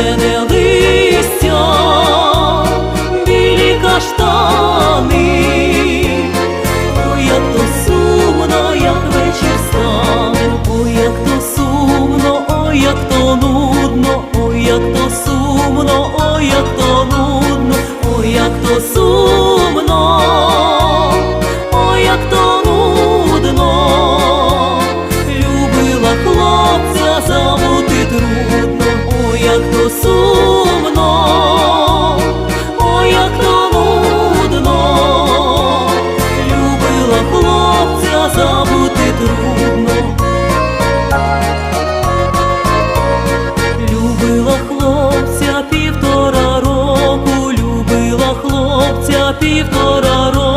Зелене листя, білі каштани, ой, як то сумно, як вечір стане, ой, як то сумно, ой, як то нудно, ой, як то сумно, ой, як то нудно, ой, як то сумно, хлопця забути трудно. Любила хлопця півтора року, любила хлопця півтора року.